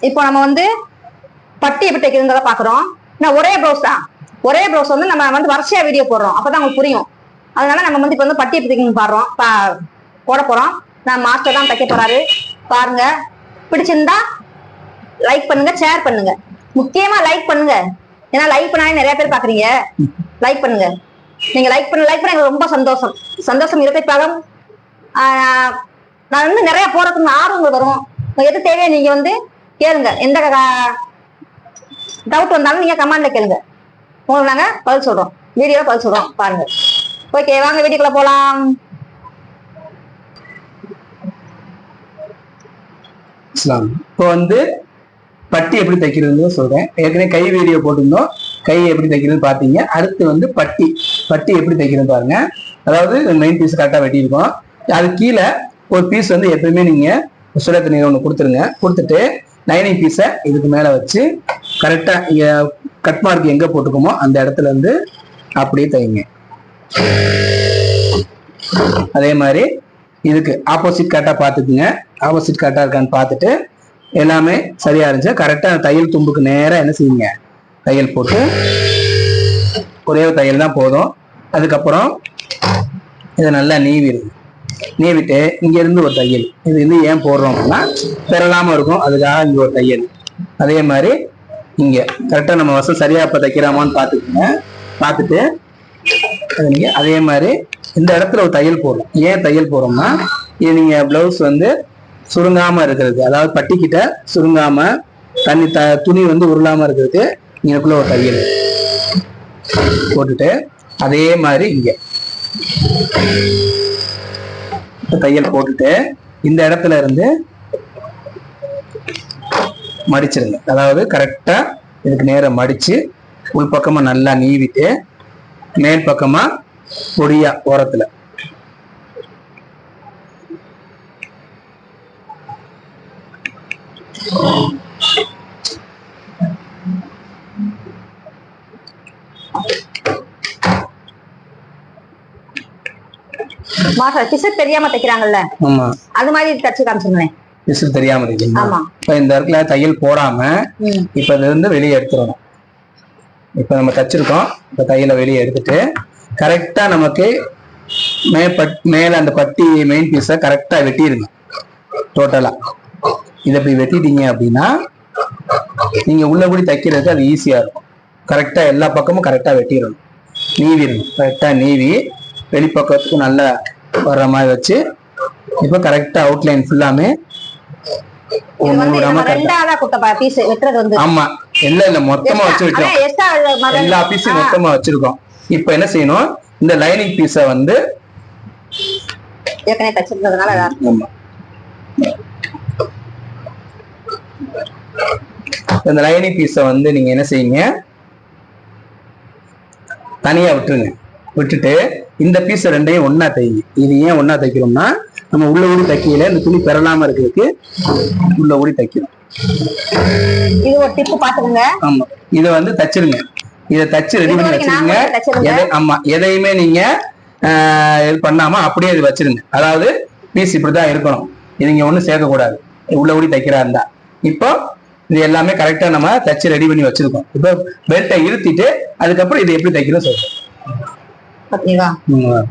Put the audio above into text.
இப்போ நம்ம வந்து பட்டி எப்படி தைக்கிறது பாக்குறோம் நான் ஒரே ப்ளவுஸ் தான். ஒரே ப்ளவுஸ் வந்து நம்ம வந்து வரிசையா வீடியோ போடுறோம். அப்பதான் உங்களுக்கு புரியும். அதனால நம்ம வந்து இப்போ வந்து பட்டி எப்படி தைக்கணும் பாடுறோம். பா- போட போறோம். நான் மாஸ்டர் தான் தைக்க போறாரு. பாருங்க. பிடிச்சிருந்தா லைக் பண்ணுங்க ஷேர் பண்ணுங்க. முக்கியமா லைக் பண்ணுங்க. ஏன்னா லைக் பண்ணாலே நிறைய பேர் பாக்குறீங்க லைக் பண்ணுங்க. நீங்க லைக் பண்ண லைக் பண்ண ரொம்ப சந்தோஷம். சந்தோஷம் இரட்டை பாகம் நான் வந்து நிறைய போறதுக்கு ஆர்வங்கள் வரும். எது தேவையோ நீங்க வந்து கேளுங்க. எந்த டவுட் வந்தாலும் நீங்க கமாண்ட்ல கேளுங்க. உங்களுக்கு நாங்க பதில் சொல்றோம். வீடியோ பதில் சொல்றோம். பாருங்க. ஓகே வாங்க வீடியோக்குள்ள போலாம். இப்போ வந்து பட்டி எப்படி தைக்கிறதுன்னு சொல்றேன். ஏற்கனவே கை வீடியோ போட்டிருந்தோம். கை எப்படி தைக்கிறதுன்னு பார்த்தீங்க. அடுத்து வந்து பட்டி. பட்டி எப்படி தைக்கிறது பாருங்க. அதாவது மெயின் பீஸ் கரெக்டாக வெட்டியிருக்கோம். அது கீழே ஒரு பீஸ் வந்து எப்பயுமே நீங்கள் சுட தண்ணீர் ஒன்று கொடுத்துருங்க. கொடுத்துட்டு லைனிங் பீஸை இதுக்கு மேலே வச்சு கரெக்டாக கட் மார்க் எங்கே போட்டுக்கோமோ அந்த இடத்துல இருந்து அப்படியே தைங்க அதே மாதிரி இதுக்கு ஆப்போசிட் கரெக்டாக பார்த்துக்குங்க. ஆப்போசிட் கரெக்டாக இருக்கான்னு பார்த்துட்டு எல்லாமே சரியா இருந்துச்சு. கரெக்டாக தையல் தும்புக்கு நேராக என்ன செய்யுங்க? தையல் போட்டு ஒரே ஒரு தையல் தான் போதும். அதுக்கப்புறம் இதை நல்லா நீவிடுங்க. நீவிட்டு இங்க இருந்து ஒரு தையல். இது வந்து ஏன் போடுறோம் அப்படின்னா பெறலாம இருக்கும். அதுக்காக இங்க ஒரு தையல். அதே மாதிரி இங்க கரெக்டாக நம்ம வசம் சரியா இப்ப தைக்கிறாமான்னு பார்த்துக்கோங்க. பார்த்துட்டு நீங்கள் நீங்க அதே மாதிரி இந்த இடத்துல ஒரு தையல் போடுறோம். ஏன் தையல் போடுறோம்னா இது நீங்க பிளவுஸ் வந்து சுருங்காம இருக்கிறது. அதாவது பட்டிக்கிட்ட சுருங்காம தண்ணி த துணி வந்து உருளாம இருக்கிறதுக்கு இங்கக்குள்ள ஒரு தையல். போட்டுட்டு அதே மாதிரி இங்க. தையல் போட்டுட்டு இந்த இடத்துல இருந்து மடிச்சிருங்க. அதாவது கரெக்டா இதுக்கு நேரம் மடிச்சு உள் பக்கமா நல்லா நீவிட்டு மேல் பக்கமா பொடியா ஓரத்துல. மாஸ்டர் பிசர் தெரியாம தைக்கிறாங்கல்ல. ஆமா. அது மாதிரி தச்சு காமிச்சிருந்தேன் விசில் தெரியாம ஆமா. இப்ப இந்த இடத்துல தையல் போடாம ம். இப்ப இதுல இருந்து வெளியே எடுத்துடணும். இப்ப நம்ம தச்சிருக்கோம். இப்ப தையலை வெளியே எடுத்துட்டு கரெக்டா நமக்கு மேற்பட் மேல அந்த பட்டி மெயின் பீஸை கரெக்டா வெட்டிடுங்க டோட்டலா இதை இப்படி வெட்டிட்டீங்க அப்படின்னா நீங்க உள்ள கூடி தைக்கிறதுக்கு அது ஈஸியா இருக்கும். கரெக்டா எல்லா பக்கமும் கரெக்டா வெட்டிடணும். நீவிடணும். கரெக்டா நீவி வெளிப்பக்கத்துக்கும் நல்லா வர்ற மாதிரி வச்சு இப்போ கரெக்டா. அவுட்லைன் ஃபுல்லாமே ஆமா. இல்ல இல்ல மொத்தமா வச்சிருக்கோம். எல்லா பீஸையும் மொத்தமா வச்சிருக்கோம். இப்ப என்ன செய்யணும்? இந்த லைனிங் பீஸ வந்து ஏற்கனவே தச்சிருந்ததுனால இந்த லைனிங் பீஸ வந்து நீங்க என்ன செய்யுங்க? தனியா விட்டுருங்க. விட்டுட்டு இந்த பீஸ் ரெண்டையும் ஒண்ணா தைங்க இது ஏன் ஒண்ணா தைக்கிறோம்னா நம்ம உள்ள ஊடி தைக்கையில இந்த துணி பெறலாம இருக்கிறதுக்கு உள்ள ஊடி தைக்கிறோம். இது ஒரு டிப்பு பாத்துக்கோங்க ஆமா. இத வந்து தச்சிருங்க. இத தச்சு ரெடி பண்ணி வச்சிருங்க. ஆமா எதையுமே நீங்க இது பண்ணாம அப்படியே இது வச்சிருங்க. அதாவது பீஸ் இப்படிதான் இருக்கணும். இது நீங்க ஒண்ணும் சேர்க்க கூடாது உள்ள ஊடி தைக்கிறா இருந்தா. இப்போ இது எல்லாமே கரெக்டா நம்ம தச்சு ரெடி பண்ணி வச்சிருக்கோம். இப்போ பெல்ட்டை இழுத்திட்டு அதுக்கப்புறம் இது எப்படி தைக்கிறோம் சொல்றோம் பாத்தீங்களா ம்.